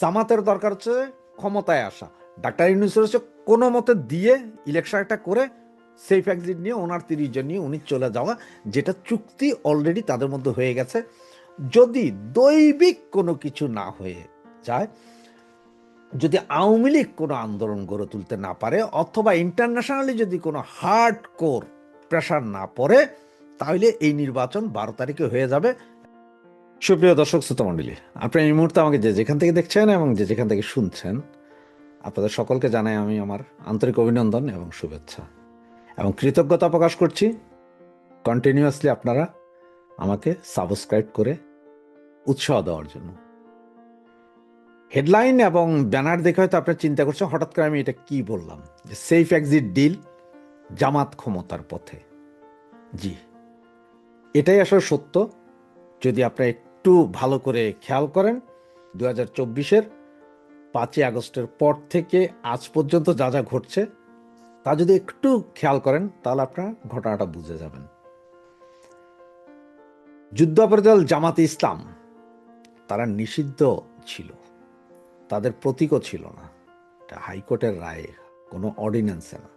জামাতের দরকার হচ্ছে ক্ষমতায় আসা। ডাক্তার ইউনুসের হচ্ছে কোনো মতে দিয়ে ইলেকশন একটা করে সেফ এক্সিট নিয়ে ওনার তিরিশ জন নিয়ে উনি চলে যাওয়া, যেটা চুক্তি অলরেডি তাদের মধ্যে হয়ে গেছে। যদি দৈবিক কোনো কিছু না হয়ে যায়, যদি আওয়ামী লীগ কোনো আন্দোলন গড়ে তুলতে না পারে, অথবা ইন্টারন্যাশনালি যদি কোনো হার্ড কোর প্রেশার না পড়ে, তাহলে এই নির্বাচন বারো তারিখে হয়ে যাবে। সুপ্রিয় দর্শক শ্রোতমণ্ডলী আপনি এই মুহূর্তে আমাকে যে যেখান থেকে দেখছেন এবং যে যেখান থেকে শুনছেন, আপনাদের সকলকে জানাই আমি আমার আন্তরিক অভিনন্দন এবং শুভেচ্ছা। এবং কৃতজ্ঞতা প্রকাশ করছি কন্টিনিউয়াসলি আপনারা আমাকে সাবস্ক্রাইব করে উৎসাহ দেওয়ার জন্য। হেডলাইন এবং ব্যানার দেখে হয়তো আপনার চিন্তা করছেন, হঠাৎ করে আমি এটা কি বললাম? যে সেফ এক্সিট ডিল জামাত ক্ষমতার পথে। জি, এটাই আসলে সত্য। যদি আপনারা একটু ভালো করে খেয়াল করেন। দু হাজার চব্বিশের পাঁচই আগস্টের পর থেকে আজ পর্যন্ত যা যা ঘটছে, তা যদি একটু খেয়াল করেন, তাহলে আপনারা ঘটনাটা বুঝে যাবেন। যুদ্ধ অপরাধ জামাতে ইসলাম, তারা নিষিদ্ধ ছিল। তাদের প্রতীকও ছিল না। এটা হাইকোর্টের রায়ে, কোনো অর্ডিন্যান্সে না।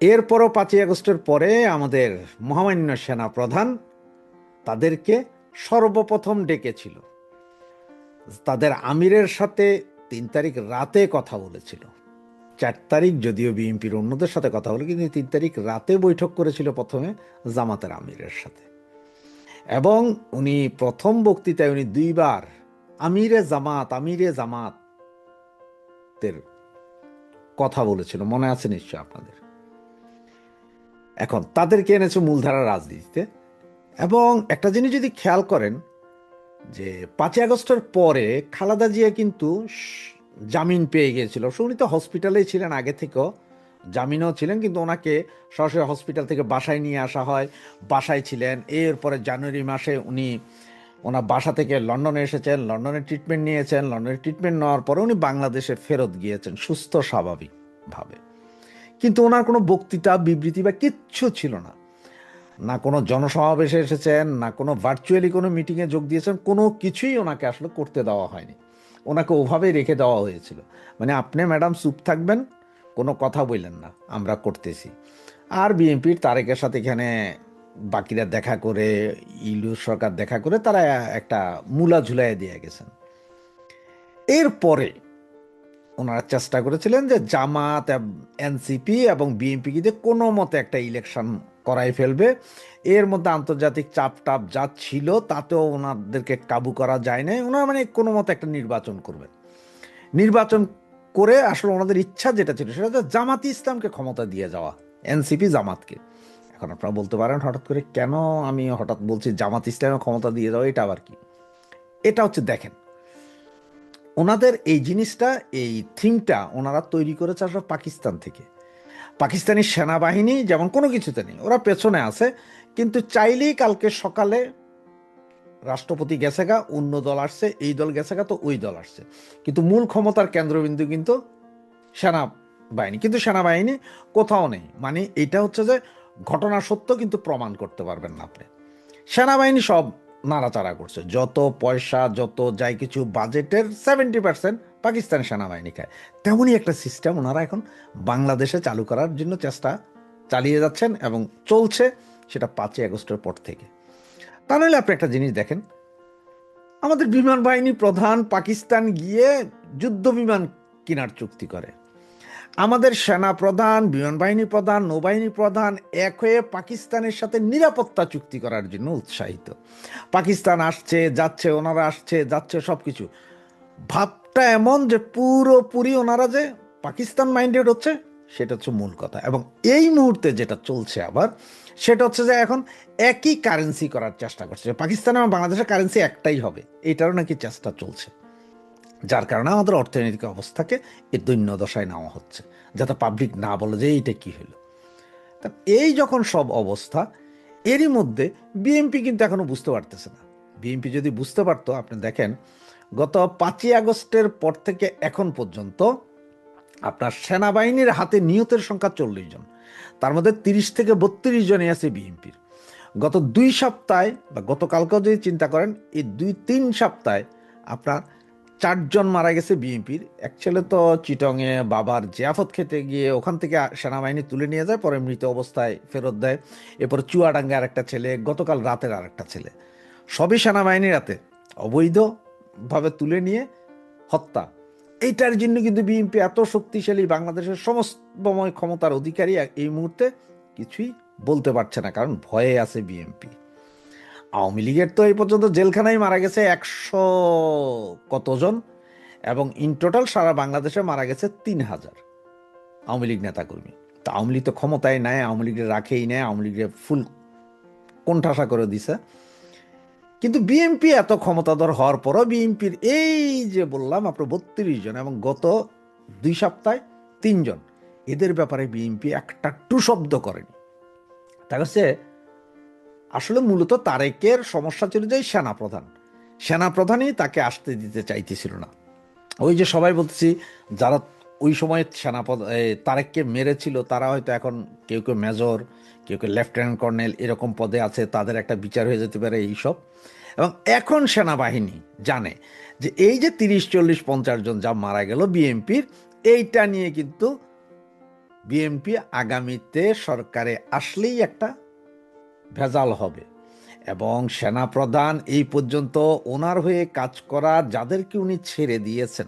এরপরও পাঁচই আগস্টের পরে আমাদের মহামান্য সেনা প্রধান তাদেরকে সর্বপ্রথম ডেকেছিল। তাদের আমিরের সাথে তিন তারিখ রাতে কথা বলেছিল। চার তারিখ যদিও বিএনপির অন্যদের সাথে কথা বলে, কিন্তু তিন তারিখ রাতে বৈঠক করেছিল প্রথমে জামাতের আমিরের সাথে। এবং উনি প্রথম বক্তৃতায় উনি দুইবার আমিরে জামাত, আমিরে জামাতের কথা বলেছিল। মনে আছে নিশ্চয় আপনাদের? এখন তাদেরকে এনেছে মূলধারা রাজনীতিতে। এবং একটা জিনিস যদি খেয়াল করেন, যে পাঁচই আগস্টের পরে খালাদা জিয়া কিন্তু জামিন পেয়ে গিয়েছিল। উনি তো হসপিটালেই ছিলেন আগে থেকেও, জামিনও ছিলেন, কিন্তু ওনাকে সরাসরি হসপিটাল থেকে বাসায় নিয়ে আসা হয়। বাসায় ছিলেন, এরপরে জানুয়ারি মাসে উনি ওনার বাসা থেকে লন্ডনে এসেছেন, লন্ডনে ট্রিটমেন্ট নিয়েছেন। লন্ডনে ট্রিটমেন্ট নেওয়ার পরে উনি বাংলাদেশে ফেরত গিয়েছেন, সুস্থ স্বাভাবিকভাবে। কিন্তু ওনার কোনো বক্তৃতা, বিবৃতি বা কিচ্ছু ছিল না। না কোনো জনসমাবেশে এসেছেন, না কোনো ভার্চুয়ালি কোনো মিটিংয়ে যোগ দিয়েছেন, কোনো কিছুই ওনাকে আসলে করতে দেওয়া হয়নি। ওনাকে ওভাবেই রেখে দেওয়া হয়েছিল। মানে আপনি ম্যাডাম চুপ থাকবেন, কোনো কথা বললেন না, আমরা করতেছি। আর বিএনপির তারেকের সাথে এখানে বাকিরা দেখা করে ইলু সরকার দেখা করে, তারা একটা মূলা ঝুলাই দিয়ে গেছেন। এরপরে ওনারা চেষ্টা করেছিলেন যে জামাত এনসিপি এবং বিএনপি দিয়ে কোনো মতে একটা ইলেকশন করাই ফেলবে। এর মধ্যে আন্তর্জাতিক চাপ টাপ যা ছিল, তাতেও ওনাদেরকে কাবু করা যায় না ওনারা মানে কোনো মতে একটা নির্বাচন করবেন নির্বাচন করে আসলে ওনাদের ইচ্ছা যেটা ছিল, সেটা হচ্ছে জামাতি ইসলামকে ক্ষমতা দিয়ে যাওয়া, এনসিপি জামাতকে। এখন আপনারা বলতে পারেন, হঠাৎ করে কেন আমি হঠাৎ বলছি জামাত ইসলামের ক্ষমতা দিয়ে যাওয়া, এটা আবার কি? এটা হচ্ছে দেখেন, ওনাদের এই জিনিসটা, এই থিংটা ওনারা তৈরি করেছে আসলে পাকিস্তান থেকে। পাকিস্তানি সেনাবাহিনী যেমন কোনো কিছুতে নেই, ওরা পেছনে আছে, কিন্তু চাইলেই কালকে সকালে রাষ্ট্রপতি গেছে গা, অন্য দল আসছে, এই দল গেছে গা, তো ওই দল আসছে। কিন্তু মূল ক্ষমতার কেন্দ্রবিন্দু কিন্তু সেনাবাহিনী। কিন্তু সেনাবাহিনী কোথাও নেই। মানে এটা হচ্ছে যে ঘটনা সত্য, কিন্তু প্রমাণ করতে পারবেন না আপনি। সেনাবাহিনী সব নাড়াচাড়া করছে। যত পয়সা, যত যাই কিছু বাজেটের সেভেন্টি পার্সেন্ট পাকিস্তান সেনাবাহিনী খায়। তেমনই একটা সিস্টেম ওনারা এখন বাংলাদেশে চালু করার জন্য চেষ্টা চালিয়ে যাচ্ছেন এবং চলছে সেটা পাঁচই আগস্টের পর থেকে। তা নাহলে আপনি একটা জিনিস দেখেন, আমাদের বিমান বাহিনী প্রধান পাকিস্তান গিয়ে যুদ্ধ বিমান কেনার চুক্তি করে। আমাদের সেনা প্রধান বিমান বাহিনী প্রধান, নৌবাহিনী প্রধান এক হয়ে পাকিস্তানের সাথে নিরাপত্তা চুক্তি করার জন্য উৎসাহিত। পাকিস্তান আসছে, যাচ্ছে, ওনারা আসছে, যাচ্ছে সব কিছু ভাবটা এমন যে পুরোপুরি ওনারা যে পাকিস্তান মাইন্ডেড হচ্ছে, সেটা হচ্ছে মূল কথা। এবং এই মুহূর্তে যেটা চলছে আবার, সেটা হচ্ছে যে এখন একই কারেন্সি করার চেষ্টা করছে। পাকিস্তান এবং বাংলাদেশের কারেন্সি একটাই হবে। এটারও নাকি চেষ্টা চলছে। যার কারণে আমাদের অর্থনৈতিক অবস্থাকে এই দৈন্য দশায় নেওয়া হচ্ছে, যাতে পাবলিক না বলে যে এইটা কি হলো। তা এই যখন সব অবস্থা, এরই মধ্যে বিএনপি কিন্তু এখনও বুঝতে পারতেছে না। বিএনপি যদি বুঝতে পারতো, আপনি দেখেন, গত পাঁচই আগস্টের পর থেকে এখন পর্যন্ত আপনার সেনাবাহিনীর হাতে নিহতের সংখ্যা চল্লিশ জন, তার মধ্যে তিরিশ থেকে বত্রিশ জনই আছে বিএনপির গত দুই সপ্তাহে বা গতকালকেও যদি চিন্তা করেন, এই দুই তিন সপ্তাহে আপনার চারজন মারা গেছে বিএনপির। এক ছেলে তো চিটংয়ে বাবার জিয়াফত খেতে গিয়ে ওখান থেকে সেনাবাহিনী তুলে নিয়ে যায়, পরে মৃত অবস্থায় ফেরত দেয়। এরপর চুয়াডাঙ্গা আরেকটা ছেলে, গতকাল রাতের আরেকটা ছেলে। সবই সেনাবাহিনীর হাতে অবৈধভাবে তুলে নিয়ে হত্যা। এইটার জন্য কিন্তু বিএনপি এত শক্তিশালী, বাংলাদেশের সমস্তময় ক্ষমতার অধিকারী এই মুহূর্তে কিছুই বলতে পারছে না, কারণ ভয়ে আছে বিএনপি। আওয়ামী লীগের তো এই পর্যন্ত জেলখানায় মারা গেছে একশো কতজন? এবং ইন টোটাল সারা বাংলাদেশে মারা গেছে তিন হাজার আওয়ামী লীগ নেতাকর্মী। তা আওয়ামী লীগ তো ক্ষমতায় নেয় আওয়ামী লীগের রাখেই নেয় আওয়ামী লীগের ফুল কোণঠাসা করে দিছে। কিন্তু বিএনপি এত ক্ষমতাধর হওয়ার পরও বিএনপির এই যে বললাম আপনার বত্রিশ জন এবং গত দুই সপ্তাহে তিনজন। এদের ব্যাপারে বিএনপি একটা টু শব্দ করেনি। তা হচ্ছে আসলে মূলত তারেকের সমস্যা ছিল যে সেনাপ্রধান। সেনাপ্রধানই তাকে আসতে দিতে চাইতেছিল না। ওই যে সবাই বলতেছি, যারা ওই সময় সেনাপ্রধান তারেককে মেরেছিল, তারা হয়তো এখন কেউ কেউ মেজর, কেউ কেউ লেফটেন্যান্ট কর্নেল এরকম পদে আছে, তাদের একটা বিচার হয়ে যেতে পারে এইসব। এবং এখন সেনাবাহিনী জানে যে এই যে তিরিশ, চল্লিশ, পঞ্চাশ জন যা মারা গেল বিএনপির, এইটা নিয়ে কিন্তু বিএনপি আগামীতে সরকারে আসলেই একটা ভেজাল হবে। এবং সেনাপ্রধান এই পর্যন্ত ওনার হয়ে কাজ করা যাদেরকে উনি ছেড়ে দিয়েছেন,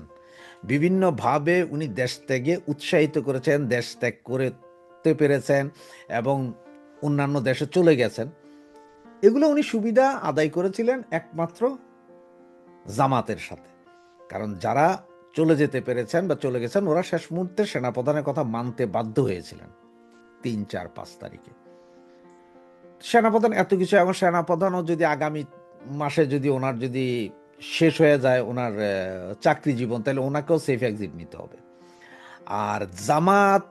বিভিন্নভাবে উনি দেশ ত্যাগে উৎসাহিত করেছেন, দেশ ত্যাগ করতে পেরেছেন এবং অন্যান্য দেশে চলে গেছেন। এগুলো উনি সুবিধা আদায় করেছিলেন একমাত্র জামাতের সাথে। কারণ যারা চলে যেতে পেরেছেন বা চলে গেছেন, ওরা শেষ মুহূর্তে সেনাপ্রধানের কথা মানতে বাধ্য হয়েছিলেন। তিন, চার, পাঁচ তারিখে। সেনাপ্রধান, এত কিছু এবং সেনাপ্রধানও যদি আগামী মাসে যদি ওনার যদি শেষ হয়ে যায় ওনার চাকরি জীবন, তাহলে ওনাকেও সেফ এক্সিট নিতে হবে। আর জামাত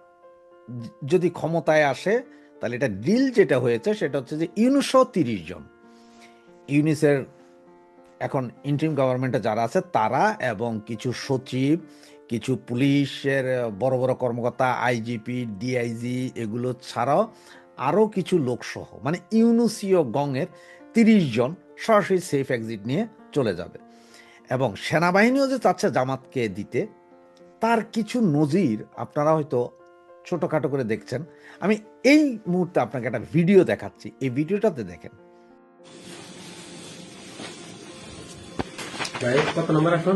যদি ক্ষমতায় আসে, তাহলে এটা ডিল যেটা হয়েছে সেটা হচ্ছে যে ইউনিশো তিরিশ জন। ইউনিসের এখন ইন্টারিম গভর্নমেন্টে যারা আছে, তারা এবং কিছু সচিব, কিছু পুলিশের বড় বড় কর্মকর্তা, আইজিপি, ডিআইজি, এগুলো ছাড়াও আরও কিছু লোকসহ মানে ইউনুসিও গংয়ের তিরিশ জন সরাসরি সেফ এক্সিট নিয়ে চলে যাবে। এবং সেনাবাহিনীও যে চাচ্ছে জামাতকে দিতে, তার কিছু নজির আপনারা হয়তো ছোটোখাটো করে দেখছেন। আমি এই মুহূর্তে আপনাকে একটা ভিডিও দেখাচ্ছি, এই ভিডিওটাতে দেখেন। কত নম্বর এখন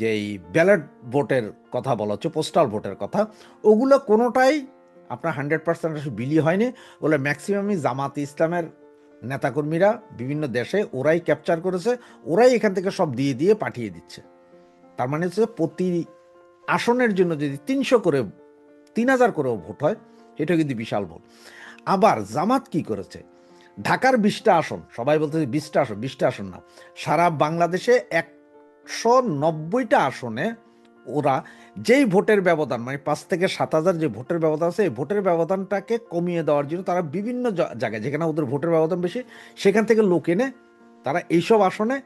যেই ব্যালট ভোটের কথা বলা হচ্ছে, পোস্টাল ভোটের কথা, ওগুলো কোনোটাই আপনার হান্ড্রেড পার্সেন্ট বিলি হয়নি। ওগুলো ম্যাক্সিমামই জামাত ইসলামের নেতাকর্মীরা বিভিন্ন দেশে ওরাই ক্যাপচার করেছে, ওরাই এখান থেকে সব দিয়ে দিয়ে পাঠিয়ে দিচ্ছে। তার মানে হচ্ছে প্রতি আসনের জন্য যদি তিনশো করে, তিন হাজার করেও ভোট হয়, এটা কিন্তু বিশাল ভোট। আবার জামাত কি করেছে? ঢাকার বিশটা আসন, সবাই বলতেছে বিশটা আসন বিশটা আসন না, সারা বাংলাদেশে একশো নব্বইটা আসনে ওরা যেই ভোটের ব্যবধান মানে পাঁচ থেকে সাত হাজার যে ভোটের ব্যবধান আছে, এই ভোটের ব্যবধানটাকে কমিয়ে দেওয়ার জন্য তারা বিভিন্ন জায়গায়, যেখানে ওদের ভোটের ব্যবধান বেশি, সেখান থেকে লোক এনে তারা এইসব আসনে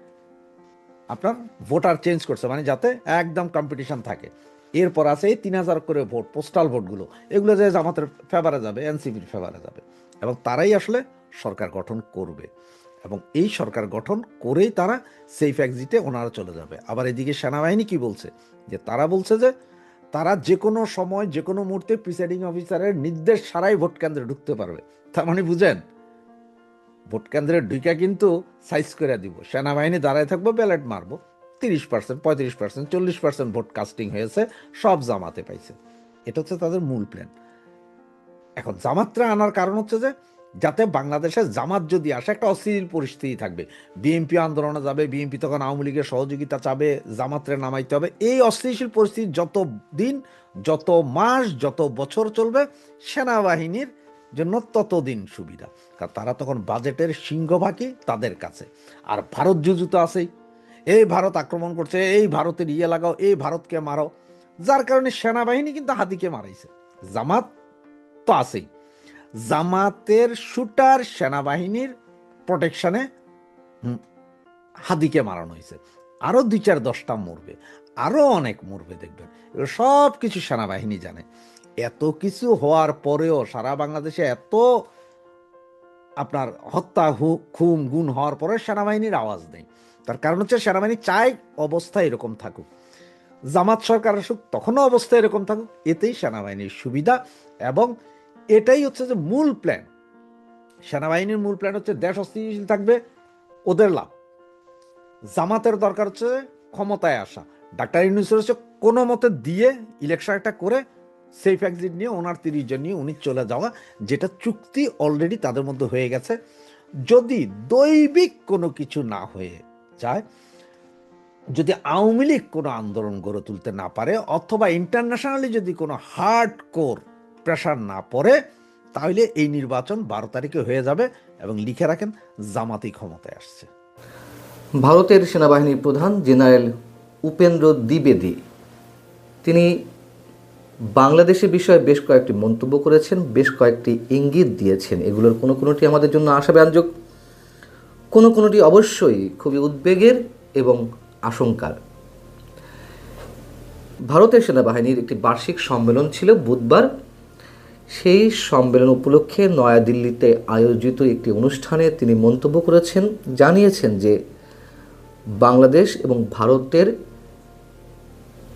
আপনার ভোটার চেঞ্জ করছে মানে যাতে একদম কম্পিটিশন থাকে। এরপর আছে এই তিন হাজার করে ভোট পোস্টাল ভোটগুলো। এগুলো যে জামাতের ফেভারে যাবে এনসিপির ফেভারে যাবে। এবং তারাই আসলে সরকার গঠন করবে। এবং এই সরকার গঠন করেই তারা সেফ এক্সিটে ওনারা চলে যাবে। আবার এদিকে সেনাবাহিনী কি বলছে? যে তারা বলছে যে তারা যে কোনো সময় যে কোনো মুহূর্তে প্রিসাইডিং অফিসারের নির্দেশ ছাড়াই ভোট কেন্দ্রে ঢুকতে পারবে। তার মানে বুঝেন, ভোট কেন্দ্রে ঢুকা কিন্তু সাইজ করে দিব। সেনাবাহিনী দাঁড়ায় থাকব ব্যালেট মারবো। তিরিশ পার্সেন্ট পঁয়ত্রিশ পার্সেন্ট চল্লিশ পার্সেন্ট ভোট কাস্টিং হয়েছে, সব জামাতে পাইছে। এটা হচ্ছে তাদের মূল প্ল্যান এখন জামাতরা আনার কারণ হচ্ছে যে যাতে বাংলাদেশে জামাত যদি আসে, একটা অস্থির পরিস্থিতি থাকবে। বিএনপি আন্দোলনে যাবে, বিএনপি তখন আওয়ামী লীগের সহযোগিতা চাবে, জামাতরে নামাইতে হবে। এই অস্থিতিশীল পরিস্থিতি যত দিন যত মাস, যত বছর চলবে, সেনাবাহিনীর জন্য ততদিন সুবিধা। কারণ তারা তখন বাজেটের সিংহভাগই তাদের কাছে। আর ভারত যুদ্ধ তো আছেই। এই ভারত আক্রমণ করছে, এই ভারতের ইয়ে লাগাও, এই ভারতকে মারো। যার কারণে সেনাবাহিনী কিন্তু হাদিকে মারাইছে। জামাত তো আছেই। জামাতের শুটার সেনাবাহিনীর প্রোটেকশনে হাদিকে মারানো হয়েছে। আরও দুই চার দশটা মরবে, আরও অনেক মরবে দেখবেন। সব কিছু সেনাবাহিনী জানে। এত কিছু হওয়ার পরেও সারা বাংলাদেশে এত আপনার হত্যা খুন, গুণ হওয়ার পরে সেনাবাহিনীর আওয়াজ নেই। তার কারণ হচ্ছে সেনাবাহিনী চায় অবস্থা এরকম থাকুক। জামাত সরকার আসুক, তখনও অবস্থা এরকম থাকুক। এতেই সেনাবাহিনীর সুবিধা এবং এটাই হচ্ছে যে মূল প্ল্যান সেনাবাহিনীর মূল প্ল্যান হচ্ছে দেশ অস্থিতিশীল থাকবে, ওদের লাভ। জামাতের দরকার হচ্ছে ক্ষমতায় আসা। ডাক্তার ইউনুসের হচ্ছে কোনো মতে দিয়ে ইলেকশন একটা করে সেফ এক্সিট নিয়ে ওনার তিরিশ জন নিয়ে উনি চলে যাওয়া, যেটা চুক্তি অলরেডি তাদের মধ্যে হয়ে গেছে। যদি দৈবিক কোনো কিছু না হয়ে যায়, যদি আওয়ামী লীগ কোনো আন্দোলন গড়ে তুলতে না পারে, অথবা ইন্টারন্যাশনালি যদি কোনো হার্ড কোর প্রেশার না পড়ে, তাহলে এই নির্বাচন বারো তারিখে হয়ে যাবে এবং লিখে রাখেন জামাতি ক্ষমতায় আসছে। ভারতের সেনাবাহিনীর প্রধান জেনারেল উপেন্দ্র দ্বিবেদী, তিনি বাংলাদেশের বিষয়ে বেশ কয়েকটি মন্তব্য করেছেন, বেশ কয়েকটি ইঙ্গিত দিয়েছেন। এগুলোর কোনো কোনোটি আমাদের জন্য আশাব্যঞ্জক কোনো কোনোটি অবশ্যই খুবই উদ্বেগের এবং আশঙ্কার। ভারতের সেনাবাহিনীর একটি বার্ষিক সম্মেলন ছিল বুধবার। সেই সম্মেলন উপলক্ষে নয়াদিল্লিতে আয়োজিত একটি অনুষ্ঠানে তিনি মন্তব্য করেছেন, জানিয়েছেন যে বাংলাদেশ এবং ভারতের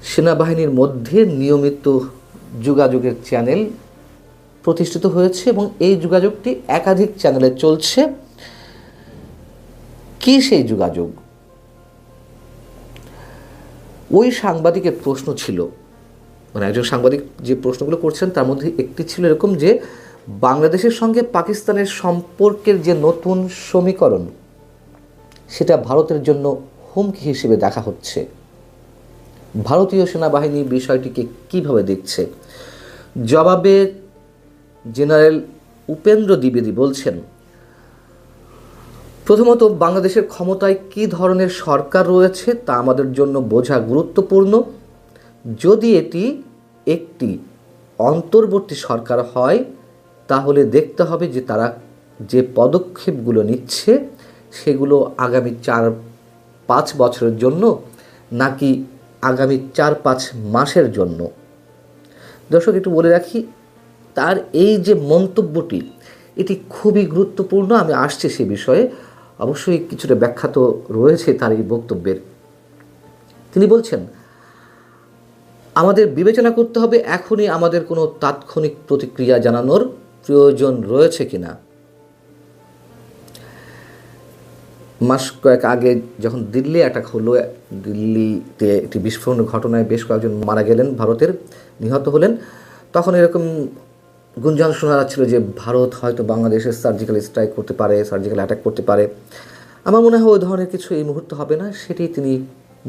সেনাবাহিনীর মধ্যে নিয়মিত যোগাযোগের চ্যানেল প্রতিষ্ঠিত হয়েছে এবং এই যোগাযোগটি একাধিক চ্যানেলে চলছে। কি সেই যোগাযোগ? ওই সাংবাদিকের প্রশ্ন ছিল মানে একজন সাংবাদিক যে প্রশ্নগুলো করছেন, তার মধ্যে একটি ছিল এরকম যে, বাংলাদেশের সঙ্গে পাকিস্তানের সম্পর্কের যে নতুন সমীকরণ, সেটা ভারতের জন্য হুমকি হিসেবে দেখা হচ্ছে। ভারতীয় সেনাবাহিনী বিষয়টিকে কীভাবে দেখছে? জবাবে জেনারেল উপেন্দ্র দ্বিবেদী বলছেন, প্রথমত, বাংলাদেশের ক্ষমতায় কী ধরনের সরকার রয়েছে তা আমাদের জন্য বোঝা গুরুত্বপূর্ণ। যদি এটি একটি অন্তর্বর্তী সরকার হয়, তাহলে দেখতে হবে যে তারা যে পদক্ষেপগুলো নিচ্ছে, সেগুলো আগামী চার পাঁচ বছরের জন্য নাকি আগামী চার পাঁচ মাসের জন্য। দর্শক, একটু বলে রাখি, তার এই যে মন্তব্যটি, এটি খুবই গুরুত্বপূর্ণ, আমি আসছি সে বিষয়ে। অবশ্যই কিছুটা ব্যাখ্যা তো রয়েছে তার এই বক্তব্যের। তিনি বলছেন আমাদের বিবেচনা করতে হবে এখনই আমাদের কোনো তাৎক্ষণিক প্রতিক্রিয়া জানানোর প্রয়োজন রয়েছে কি না মাস কয়েক আগে যখন দিল্লি অ্যাটাক হলো, দিল্লিতে একটি বিস্ফোরণ ঘটনায় বেশ কয়েকজন মারা গেলেন ভারতের, নিহত হলেন। তখন এরকম গুঞ্জন শোনা যাচ্ছিল যে ভারত হয়তো বাংলাদেশের সার্জিক্যাল স্ট্রাইক করতে পারে সার্জিক্যাল অ্যাটাক করতে পারে। আমার মনে হয় ওই ধরনের কিছু এই মুহূর্তে হবে না, সেটি তিনি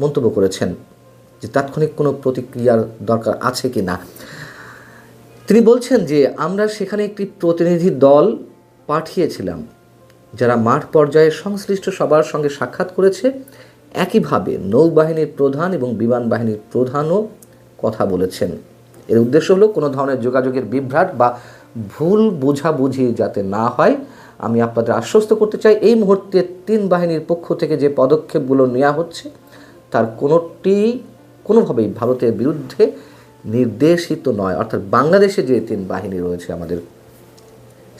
মন্তব্য করেছেন। যে তাৎক্ষণিক কোনো প্রতিক্রিয়ার দরকার আছে কি না। তিনি বলছেন যে, আমরা সেখানে একটি প্রতিনিধি দল পাঠিয়েছিলাম, যারা মাঠ পর্যায়ে সংশ্লিষ্ট সবার সঙ্গে সাক্ষাৎ করেছে। একইভাবে নৌবাহিনীর প্রধান এবং বিমান বাহিনীর প্রধানও কথা বলেছেন। এর উদ্দেশ্য হলো কোনো ধরনের যোগাযোগের বিভ্রাট বা ভুল বোঝাবুঝি যাতে না হয়। আমি আপনাদের আশ্বস্ত করতে চাই, এই মুহূর্তে তিন বাহিনীর পক্ষ থেকে যে পদক্ষেপগুলো নেওয়া হচ্ছে, তার কোনোটি কোনোভাবেই ভারতের বিরুদ্ধে নির্দেশিত নয়। অর্থাৎ বাংলাদেশে যে তিন বাহিনী রয়েছে আমাদের,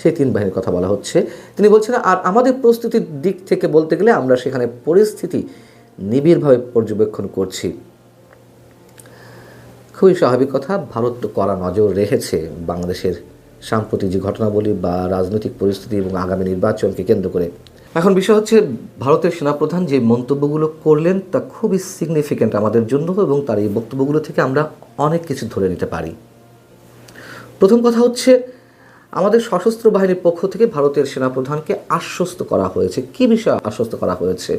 সেই তিন বাহিনীর কথা বলা হচ্ছে। তিনি বলছেন, আর আমাদের প্রস্তুতির দিক থেকে বলতে গেলে আমরা সেখানে পরিস্থিতি নিবিড়ভাবে পর্যবেক্ষণ করছি। খুবই স্বাভাবিক কথা, ভারত তো কড়া নজর রেখেছে বাংলাদেশের সাম্প্রতিক যে ঘটনাবলী বা রাজনৈতিক পরিস্থিতি এবং আগামী নির্বাচনকে কেন্দ্র করে। এখন বিষয় হচ্ছে ভারতের সেনাপ্রধান যে মন্তব্যগুলো করলেন তা খুবই সিগনিফিক্যান্ট আমাদের জন্য এবং তার এই বক্তব্যগুলো থেকে আমরা অনেক কিছু ধরে নিতে পারি। প্রথম কথা হচ্ছে, আমাদের সশস্ত্র বাহিনীর পক্ষ থেকে ভারতের সেনাপ্রধানকে আশ্বস্ত করা হয়েছে। কি বিষয়ে আশ্বস্ত করা হয়েছে?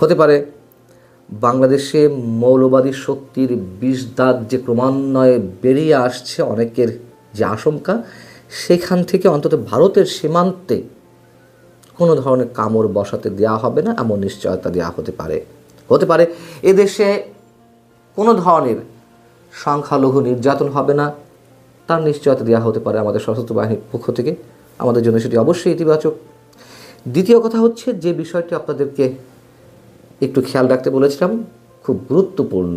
হতে পারে, বাংলাদেশে মৌলবাদী শক্তির বিষদাঁত যে ক্রমান্বয়ে বেরিয়ে আসছে, অনেকের যে আশঙ্কা, সেখান থেকে অন্তত ভারতের সীমান্তে কোনো ধরনের কামড় বসাতে দেওয়া হবে না, এমন নিশ্চয়তা দেওয়া হতে পারে। হতে পারে, এদেশে কোনো ধরনের সংখ্যালঘু নির্যাতন হবে না, তার নিশ্চয়তা দেওয়া হতে পারে আমাদের সশস্ত্র বাহিনীর পক্ষ থেকে। আমাদের জন্য সেটি অবশ্যই ইতিবাচক। দ্বিতীয় কথা হচ্ছে, যে বিষয়টি আপনাদেরকে একটু খেয়াল রাখতে বলেছিলাম, খুব গুরুত্বপূর্ণ।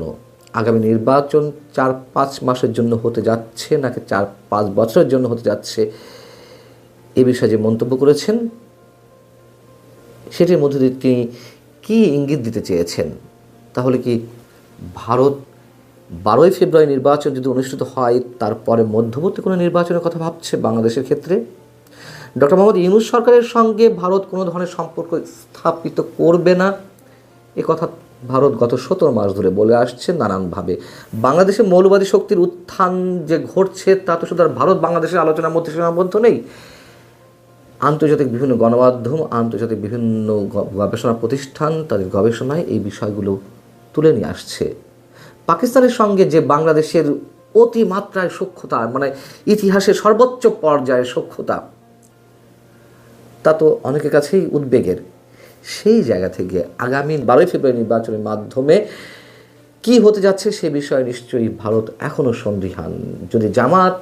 আগামী নির্বাচন চার পাঁচ মাসের জন্য হতে যাচ্ছে, নাকি চার পাঁচ বছরের জন্য হতে যাচ্ছে, এ বিষয়ে যে মন্তব্য করেছেন সেটির মধ্যে দিয়ে তিনি কী ইঙ্গিত দিতে চেয়েছেন? তাহলে কি ভারত বারোই ফেব্রুয়ারি নির্বাচন যদি অনুষ্ঠিত হয়, তারপরে মধ্যবর্তী কোনো নির্বাচনের কথা ভাবছে বাংলাদেশের ক্ষেত্রে? ডক্টর মোহাম্মদ ইউনুস সরকারের সঙ্গে ভারত কোনো ধরনের সম্পর্ক স্থাপিত করবে না? এ কথা ভারত গত সতেরো মাস ধরে বলে আসছে নানানভাবে। বাংলাদেশে মৌলবাদী শক্তির উত্থান যে ঘটছে, তা তো শুধু ভারত বাংলাদেশের আলোচনার মধ্যে সীমাবদ্ধ নেই। আন্তর্জাতিক বিভিন্ন গণমাধ্যম, আন্তর্জাতিক বিভিন্ন গবেষণা প্রতিষ্ঠান তাদের গবেষণায় এই বিষয়গুলো তুলে নিয়ে আসছে। পাকিস্তানের সঙ্গে যে বাংলাদেশের অতিমাত্রায় সক্ষতা মানে ইতিহাসের সর্বোচ্চ পর্যায়ের সক্ষতা, তা তো অনেকের কাছেই উদ্বেগের। সেই জায়গা থেকে আগামী বারোই ফেব্রুয়ারি নির্বাচনের মাধ্যমে কি হতে যাচ্ছে সে বিষয়ে নিশ্চয়ই ভারত এখনও সন্দিহান। যদি জামাত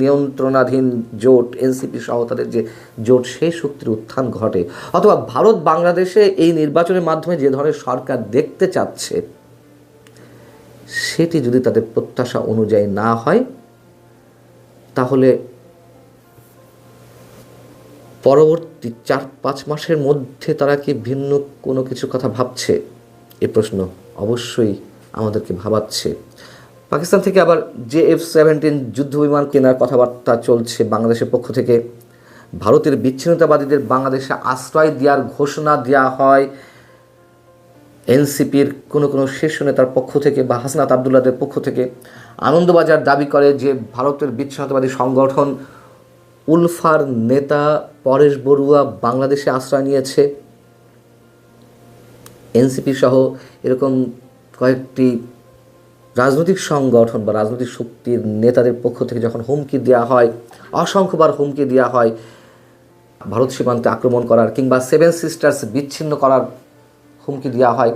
নিয়ন্ত্রণাধীন জোট, এনসিপি সহ তাদের যে জোট, সেই শক্তির উত্থান ঘটে। অথবা ভারত বাংলাদেশে এই নির্বাচনের মাধ্যমে যে ধরনের সরকার দেখতে চাচ্ছে, সেটি যদি তাদের প্রত্যাশা অনুযায়ী না হয়, তাহলে পরবর্তী চার পাঁচ মাসের মধ্যে তারা কি ভিন্ন কোনো কিছু কথা ভাবছে? এ প্রশ্ন অবশ্যই আমাদেরকে ভাবাচ্ছে। পাকিস্তান থেকে আবার জে এফ সেভেন্টিন যুদ্ধ বিমান কেনার কথাবার্তা চলছে বাংলাদেশের পক্ষ থেকে। ভারতের বিচ্ছিন্নতাবাদীদের বাংলাদেশে আশ্রয় দেওয়ার ঘোষণা দেওয়া হয়। এনসিপির কোনো কোনো শীর্ষ নেতার পক্ষ থেকে বা হাসনাত আবদুল্লাদের পক্ষ থেকে। আনন্দবাজার দাবি করে যে ভারতের বিচ্ছিন্নতাবাদী সংগঠন উলফার নেতা পরেশ বড়ুয়া বাংলাদেশে আশ্রয় নিয়েছে। এনসিপি সহ এরকম কয়েকটি রাজনৈতিক সংগঠন বা রাজনৈতিক শক্তির নেতাদের পক্ষ থেকে যখন হুমকি দেওয়া হয়, অসংখ্যবার হুমকি দেওয়া হয়, ভারত সীমান্তে আক্রমণ করার কিংবা সেভেন সিস্টার্স বিচ্ছিন্ন করার হুমকি দেওয়া হয়,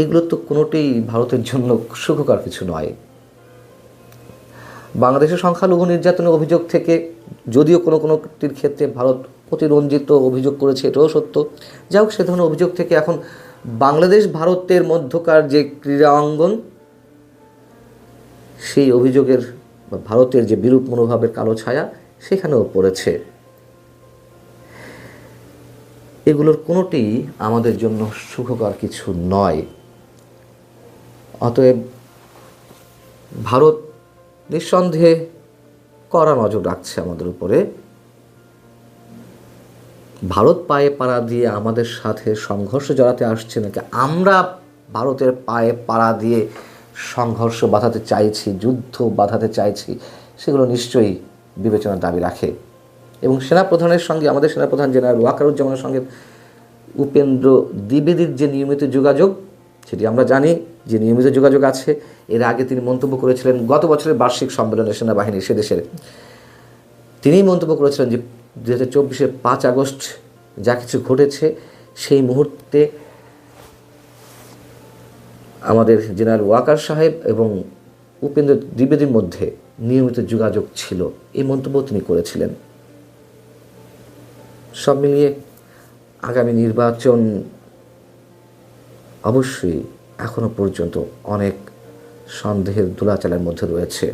এগুলো তো কোনোটাই ভারতের জন্য সুখকর কিছু নয়। বাংলাদেশের সংখ্যালঘু নির্যাতনের অভিযোগ থেকে যদিও কোনো কোনোটির ক্ষেত্রে ভারত অতিরঞ্জিত অভিযোগ করেছে, এটাও সত্য। যাই হোক, সে ধরনের অভিযোগ থেকে এখন বাংলাদেশ, ভারতের মধ্যকার যে ক্রীড়া অঙ্গন, সেই অভিযোগের ভারতের যে বিরূপ মনোভাবের কালো ছায়া, সেখানেও পড়েছে। এগুলোর কোনোটি আমাদের জন্য সুখকর কিছু নয়। অতএব ভারত নিঃসন্দেহে কড়া নজর রাখছে আমাদের উপরে। ভারত পায়ে পাড়া দিয়ে আমাদের সাথে সংঘর্ষ জড়াতে আসছে নাকি আমরা ভারতের পায়ে পাড়া দিয়ে সংঘর্ষ বাঁধাতে চাইছি, যুদ্ধ বাঁধাতে চাইছি, সেগুলো নিশ্চয়ই বিবেচনার দাবি রাখে। এবং সেনাপ্রধানের সঙ্গে, আমাদের সেনাপ্রধান জেনারেল ওয়াকারুজ্জামানের সঙ্গে উপেন্দ্র দ্বিবেদীর যে নিয়মিত যোগাযোগ, সেটি আমরা জানি, যে নিয়মিত যোগাযোগ আছে, এর আগে তিনি মন্তব্য করেছিলেন গত বছরের বার্ষিক সম্মেলনে সেনাবাহিনী সে দেশের। তিনিই মন্তব্য করেছিলেন যে দু হাজার চব্বিশের পাঁচ আগস্ট যা কিছু ঘটেছে, সেই মুহূর্তে আমাদের জেনারেল ওয়াকার সাহেব এবং উপেন্দ্র দ্বিবেদীর মধ্যে নিয়মিত যোগাযোগ ছিল। এই মন্তব্য তিনি করেছিলেন। সব মিলিয়ে আগামী নির্বাচন অবশ্যই এখনও পর্যন্ত অনেক সন্দেহের দোলাচালের মধ্যে রয়েছে।